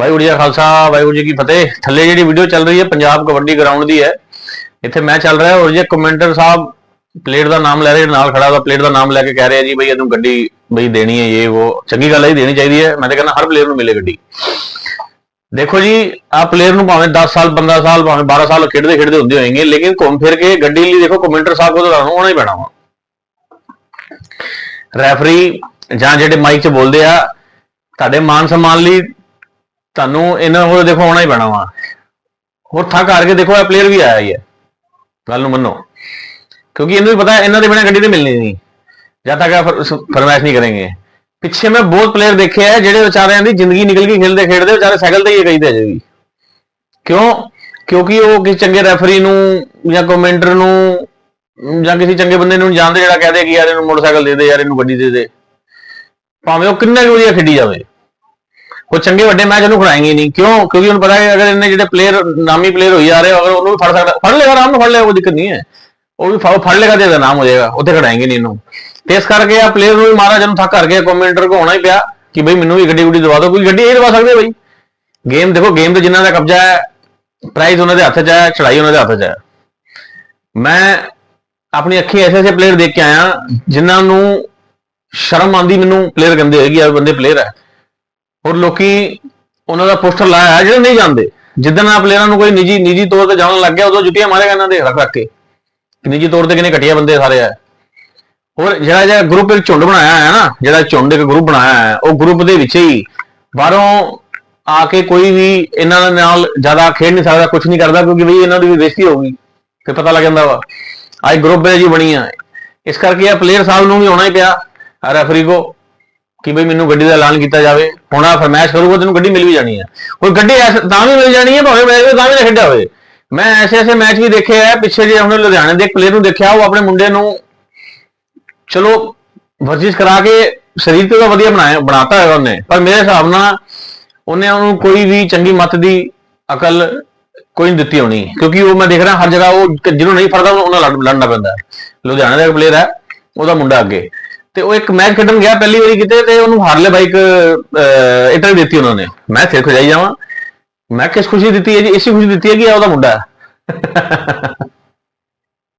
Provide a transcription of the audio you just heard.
ਵਾਹਿਗੁਰੂ ਜੀ ਕਾ ਖਾਲਸਾ, ਵਾਹਿਗੁਰੂ ਜੀ ਕੀ ਫਤਿਹ। ਥੱਲੇ ਜਿਹੜੀ ਵੀਡੀਓ ਚੱਲ ਰਹੀ ਹੈ, ਪੰਜਾਬ ਕਬੱਡੀ ਗਰਾਊਂਡ ਦੀ ਹੈ। ਇੱਥੇ ਮੈਚ ਚੱਲ ਰਿਹਾ ਔਰ ਜੇ ਕਮੈਂਟਰ ਸਾਹਿਬ ਪਲੇਟ ਦਾ ਨਾਮ ਲੈ ਰਹੇ, ਨਾਲ ਖੜਾ ਦਾ ਪਲੇਟ ਦਾ ਨਾਮ ਲੈ ਕੇ ਕਹਿ ਰਿਹਾ, ਜੀ ਬਈ ਇਹਨੂੰ ਗੱਡੀ ਬਈ ਦੇਣੀ ਹੈ, ਇਹ ਉਹ। ਚੰਗੀ ਗੱਲ ਹੈ ਜੀ, ਦੇਣੀ ਚਾਹੀਦੀ ਹੈ। ਮੈਂ ਤਾਂ ਕਹਿੰਦਾ ਹਰ ਪਲੇਅਰ ਨੂੰ ਮਿਲੇ ਗੱਡੀ। ਦੇਖੋ ਜੀ ਆ ਪਲੇਅਰ ਨੂੰ ਭਾਵੇਂ 10 ਸਾਲ 15 ਸਾਲ, ਭਾਵੇਂ 12 ਸਾਲ ਖੇਡਦੇ ਖੇਡਦੇ ਹੁੰਦੇ ਹੋਣਗੇ ਲੇਕਿਨ ਘੁੰਮ ਫਿਰ ਕੇ ਗੱਡੀ ਲਈ ਦੇਖੋ ਕਮੈਂਟਰ ਸਾਹਿਬ ਕੋਲ ਤਾਂ ਤੁਹਾਨੂੰ ਆਉਣਾ ਹੀ ਪੈਣਾ ਵਾ। ਰੈਫਰੀ ਜਾਂ ਜਿਹੜੇ ਮਾਈਕ 'ਚ ਬੋਲਦੇ ਆ, ਤੁਹਾਡੇ ਮਾਨ ਸਨਮਾਨ ਲਈ ਤੁਹਾਨੂੰ ਇਹਨਾਂ ਕੋਲ ਦੇਖੋ ਆਉਣਾ ਹੀ ਪੈਣਾ ਵਾ। ਹੋਰ ਥੱਕ ਹਾਰ ਕੇ ਦੇਖੋ, ਇਹ ਪਲੇਅਰ ਵੀ ਆਇਆ ਹੀ ਹੈ। ਗੱਲ ਨੂੰ ਮੰਨੋ। ਕਿਉਂਕਿ ਇਹਨੂੰ ਵੀ ਪਤਾ ਇਹਨਾਂ ਦੇ ਬਿਨਾਂ ਗੱਡੀ ਤੇ ਮਿਲਣੀ ਨਹੀਂ। ਜਦ ਤੱਕ ਫਰਮਾਇਸ਼ ਨਹੀਂ ਕरेंगे ਪਿੱਛੇ ਮੈਂ ਬਹੁਤ ਪਲੇਅਰ ਦੇਖੇ ਆ, ਜਿਹੜੇ ਵਿਚਾਰਿਆਂ ਦੀ ਜ਼ਿੰਦਗੀ ਨਿਕਲ ਗਈ ਖੇਲਦੇ ਖੇਡਦੇ ਵਿਚਾਰੇ ਸਾਈਕਲ ਤੇ ਹੀ ਗਈ ਤੇ ਅਜੇ ਵੀ। ਕਿਉਂ? ਕਿਉਂਕਿ ਉਹ ਕਿਸੇ ਚੰਗੇ ਰੈਫਰੀ ਨੂੰ ਜਾਂ ਕਮੈਂਟਰ ਨੂੰ ਜਾਂ ਕਿਸੇ ਚੰਗੇ ਬੰਦੇ ਨੂੰ ਜਾਣਦੇ ਜਿਹੜਾ ਕਹਦੇ ਕਿ ਯਾਰ ਇਹਨੂੰ ਮੋਟਰਸਾਈਕਲ ਦੇ ਦੇ, ਯਾਰ ਇਹਨੂੰ ਗੱਡੀ ਦੇ ਦੇ। ਭਾਵੇਂ ਉਹ ਕਿੰਨਾ ਕੁ ਵਧੀਆ ਖੇਡੀ ਜਾਵੇ। ਉਹ ਚੰਗੇ ਵੱਡੇ ਮੈਚ ਉਹਨੂੰ ਖੜਾਏਗੇ ਨਹੀਂ। ਕਿਉਂ? ਕਿਉਂਕਿ ਉਹਨੂੰ ਪਤਾ ਹੈ ਅਗਰ ਇਹਨੇ ਜਿਹੜੇ ਪਲੇਅਰ ਨਾਮੀ ਪਲੇਅਰ ਹੋਈ ਜਾ ਰਹੇ ਅਗਰ ਉਹਨੂੰ ਵੀ ਫੜ ਸਕਦਾ, ਫੜ ਲੇਗਾ ਆਰਾਮ ਨਾਲ, ਫੜ ਲੇਗਾ ਕੋਈ ਦਿੱਕਤ ਨਹੀਂ ਹੈ। ਉਹ ਵੀ ਫੜ ਫੜ ਲੇਗਾ ਤੇ ਇਹਦਾ ਨਾਮ ਹੋ ਜਾਏਗਾ, ਉੱਥੇ ਖੜਾਏਂਗੇ ਨਹੀਂ ਇਹਨੂੰ। ਇਸ ਕਰਕੇ ਆ ਪਲੇਅਰ ਨੂੰ ਵੀ ਮਾਰਾ ਜਨ ਥੱਕ ਕਰ ਕਮੈਂਟਰ ਕੋ ਹੋਣਾ ਹੀ ਪਿਆ ਕਿ ਬਈ ਮੈਨੂੰ ਵੀ ਗੱਡੀ ਗੁੱਡੀ ਦਵਾ ਦਿਓ, ਕੋਈ ਗੱਡੀ ਇਹ ਦਵਾ ਸਕਦੇ ਬਈ। ਗੇਮ ਦੇਖੋ ਗੇਮ ਤੇ ਜਿਨ੍ਹਾਂ ਦਾ ਕਬਜ਼ਾ ਹੈ ਪ੍ਰਾਈਜ਼ ਉਹਨਾਂ ਦੇ ਹੱਥ 'ਚ ਹੈ ਚੜਾਈ ਉਹਨਾਂ ਦੇ ਹੱਥ 'ਚ ਹੈ। ਮੈਂ ਆਪਣੀ ਅੱਖੀਂ ਐਸੇ ਐਸੇ ਪਲੇਅਰ ਦੇਖ ਕੇ ਆਇਆ, ਜਿਨ੍ਹਾਂ ਨੂੰ ਸ਼ਰਮ ਆਂਦੀ ਮੈਨੂੰ ਪਲੇਅਰ ਕਹਿੰਦੇ ਹੋਏ ਕਿ ਯਾਰ ਬੰਦੇ ਪਲੇਅਰ ਹੈ। ਔਰ ਲੋਕੀ ਉਹਨਾਂ ਦਾ ਪੋਸਟਰ ਲਾਇਆ ਹੈ ਜਿਹੜੇ ਨਹੀਂ ਜਾਂਦੇ। ਜਿੱਦਣ ਆ ਪਲੇਅਰਾਂ ਨੂੰ ਕੋਈ ਨਿੱਜੀ ਨਿੱਜੀ ਤੌਰ ਤੇ ਜਾਣਨ ਲੱਗ ਗਿਆ, ਉਦੋਂ ਜੁੱਤੀਆਂ ਮਾਰੇਗਾ ਇਹਨਾਂ ਦੇ ਰੱਖ ਰੱਖ ਕੇ। ਨਿੱਜੀ ਤੌਰ ਤੇ ਕਿਨੇ ਘਟੀਆ ਬੰਦੇ ਸਾਰੇ ਆ। ਔਰ ਜਿਹੜਾ ਜਿਹੜਾ ਗਰੁੱਪ ਇੱਕ ਝੁੰਡ ਬਣਾਇਆ ਹੈ ਨਾ, ਜਿਹੜਾ ਝੁੰਡ ਇੱਕ ਗਰੁੱਪ ਬਣਾਇਆ ਹੈ ਉਹ ਗਰੁੱਪ ਦੇ ਵਿੱਚ ਹੀ ਬਾਹਰੋਂ ਆ ਕੇ ਕੋਈ ਵੀ ਇਹਨਾਂ ਦੇ ਨਾਲ ਜ਼ਿਆਦਾ ਖੇਡ ਨਹੀਂ ਸਕਦਾ ਕੁਝ ਨਹੀਂ ਕਰਦਾ, ਕਿਉਂਕਿ ਵੀ ਇਹਨਾਂ ਦੀ ਵੀ ਬੇਇੱਜ਼ਤੀ ਹੋਊਗੀ ਤੇ ਪਤਾ ਲੱਗ ਜਾਂਦਾ ਵਾ ਅੱਜ ਗਰੁੱਪ ਹੈ ਜੀ ਬਣੀ ਆ। ਇਸ ਕਰਕੇ ਇਹ ਪਲੇਅਰ ਸਾਹਿਬ ਨੂੰ ਵੀ ਆਉਣਾ ਹੀ ਪਿਆ ਰੈਫਰੀ ਕੋ। ਕਿ ਬਈ ਮੈਨੂੰ ਗੱਡੀ ਦਾ ਐਲਾਨ ਕੀਤਾ ਜਾਵੇ, ਹੁਣ ਆ ਫਰਮਾਇਸ਼ ਕਰੂਗਾ, ਤੈਨੂੰ ਗੱਡੀ ਮਿਲ ਵੀ ਜਾਣੀ ਹੈ ਕੋਈ ਗੱਡੀ ਤਾਂ ਵੀ ਮਿਲ ਜਾਣੀ ਹੈ ਭਾਵੇਂ ਮੈਚ ਤਾਂ ਵੀ ਨਾ ਖੇਡਿਆ ਹੋਵੇ। ਮੈਂ ਐਸੇ ਐਸੇ ਮੈਚ ਵੀ ਦੇਖੇ ਆ, ਪਿੱਛੇ ਜੇ ਹੁਣ ਲੁਧਿਆਣੇ ਦੇ ਇੱਕ ਪਲੇਅਰ ਨੂੰ ਦੇਖਿਆ, ਉਹ ਆਪਣੇ ਮੁੰਡੇ ਨੂੰ ਚਲੋ ਵਰਜਿਸ਼ ਕਰਾ ਕੇ ਸਰੀਰ ਤੇ ਤਾਂ ਵਧੀਆ ਬਣਾਇਆ, ਬਣਾਤਾ ਹੈ ਉਹਨੇ, ਪਰ ਮੇਰੇ ਹਿਸਾਬ ਨਾਲ ਉਹਨੇ ਉਹਨੂੰ ਕੋਈ ਵੀ ਚੰਗੀ ਮੱਤ ਦੀ ਅਕਲ ਕੋਈ ਨਹੀਂ ਦਿੱਤੀ ਹੋਣੀ, ਕਿਉਂਕਿ ਉਹ ਮੈਂ ਦੇਖ ਰਿਹਾ, ਹਰ ਜਗ੍ਹਾ ਉਹ ਜਿਹਨੂੰ ਨਹੀਂ ਫੜਦਾ, ਉਹਨਾਂ ਲੜ- ਲੜਨਾ ਪੈਂਦਾ। ਹੈ। ਲੁਧਿਆਣੇ ਦਾ ਇੱਕ ਪਲੇਅਰ ਹੈ, ਉਹਦਾ ਮੁੰਡਾ ਅੱਗੇ। ਤੇ ਉਹ ਇੱਕ ਮੈਚ ਖੇਡਣ ਗਿਆ ਪਹਿਲੀ ਵਾਰੀ ਕਿਤੇ ਤੇ ਉਹਨੂੰ ਹਾਰਲੇ ਬਾਈਕ ਇੰਟਰਵਿਊ ਦਿੱਤੀ ਉਹਨਾਂ ਨੇ। ਮੈਂ ਸਿਰ ਖਜਾਈ ਜਾਵਾਂ। ਮੈਂ ਕਿਸ ਖੁਸ਼ੀ ਦਿੱਤੀ ਹੈ ਜੀ? ਇਸੇ ਖੁਸ਼ੀ ਦਿੱਤੀ ਹੈ ਕਿ ਇਹ ਉਹਦਾ ਮੁੰਡਾ ਹੈ।